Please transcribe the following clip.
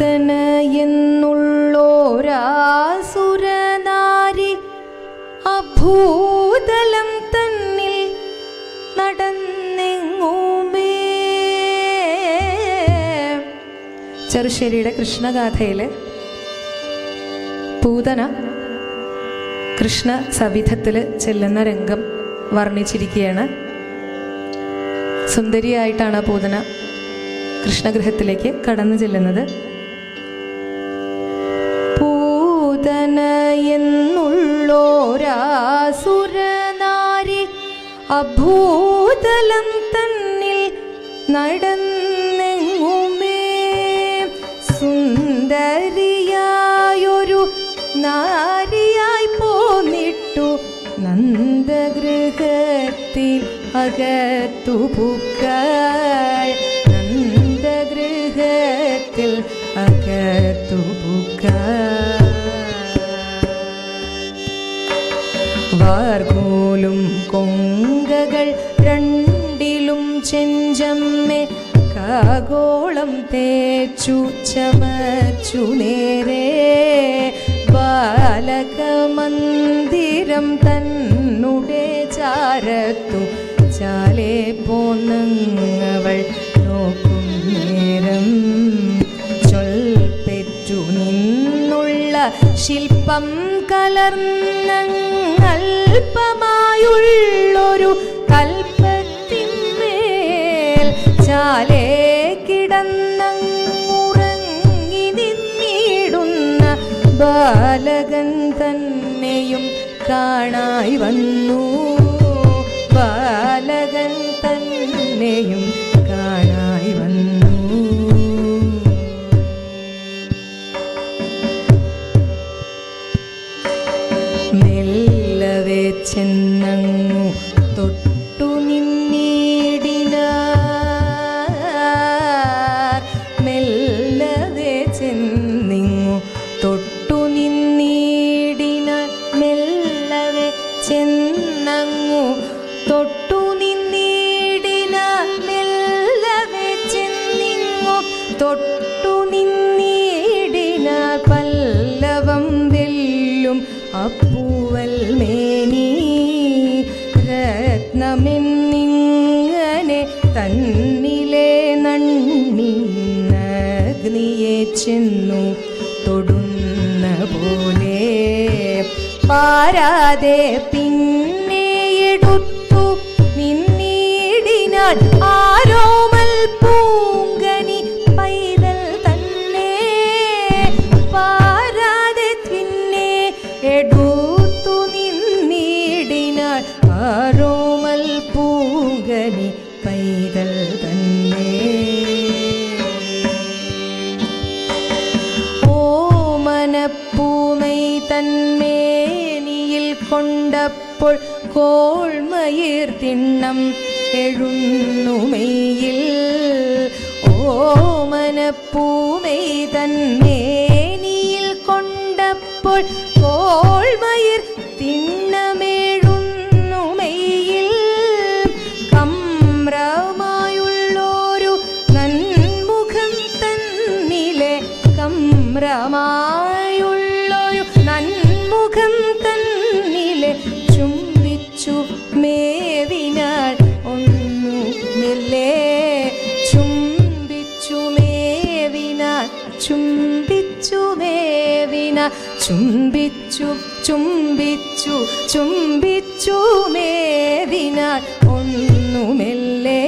പൂതന എന്നുള്ളോരാസുരനാരി അഭൂതലം തന്നിൽ നടന്നെങ്ങുമേ? ചെറുശ്ശേരിയുടെ കൃഷ്ണഗാഥയിൽ പൂതന കൃഷ്ണ സവിധത്തിൽ ചെല്ലുന്ന രംഗം വർണിച്ചിരിക്കുകയാണ് സുന്ദരിയായിട്ടാണ് പൂതന കൃഷ്ണഗൃഹത്തിലേക്ക് കടന്നു ചെല്ലുന്നത്. അഭൂതലം തന്നിൽ നടന്നെങ്ങുമേ? സുന്ദരിയായൊരു നാരിയായി പോന്നിട്ടു നന്ദഗൃഹത്തിൽ അകത്തു പൂക്കൾ. നന്ദഗൃഹത്തിൽ അകത്തു വാർകൂലും കൊങ്കകൾ രണ്ടിലും ചെഞ്ചമ്മെ കാഗോളം തേച്ചു ചമച്ചു നേരെ. ബാലകമന്ദിരം തന്നുടെ ചാരത്തു ചാലേ പോന്നവൾ നോക്കും നേരം. ചൊൽപ്പെറ്റു നിന്നുള്ള ശില്പം കലർന്നൽപമായുള്ളൊരു കൽപ്പത്തിന്മേൽ ചാലേ കിടന്നുറങ്ങി നിന്നിടുന്ന ബാലകൻ തന്നെയും കാണായി വന്നു. ബാലകൻ ചെന്നങ്ങു തൊട്ടു നിന്നീടിന മെല്ലവേ ചെന്നിങ്ങു തൊട്ടു നിന്നീടിന മെല്ലവേ ചെന്നങ്ങു തൊട്ടു നിന്നീടിന മെല്ലവേ ചെന്നിങ്ങു തൊട്ടു നിന്നീടിന പല്ലവം വെല്ലും അപ്പൂവൽ രത്നമെന്നിങ്ങനെ തന്നിലെ നണ്ണിന്നഗ്നിയെ ചെന്നു തൊടുന്ന പോലെ പാരാതെ പിന്നെ എടുത്തു നിന്നീടിനാൾ ആരോമൽ പൂങ്കനി പൈതൽ തന്നെ പാരാതെ പിന്നെ എടുത്തു നിന്നീടിനാൾ ആരോമൽ പൂങ്കനി പൈതൽ തന്നെ. ഓമനപ്പൂമൈ തന്മേനിയിൽ കൊണ്ടപ്പോൾ കോൾമയിർ തിണ്ണം എഴുന്നുമയിൽ ഓ മനപ്പൂമൈ ചുംബിച്ചു ചുംബിച്ചു ചുംബിച്ചു മേവിനാൽ ഒന്നു മെല്ലെ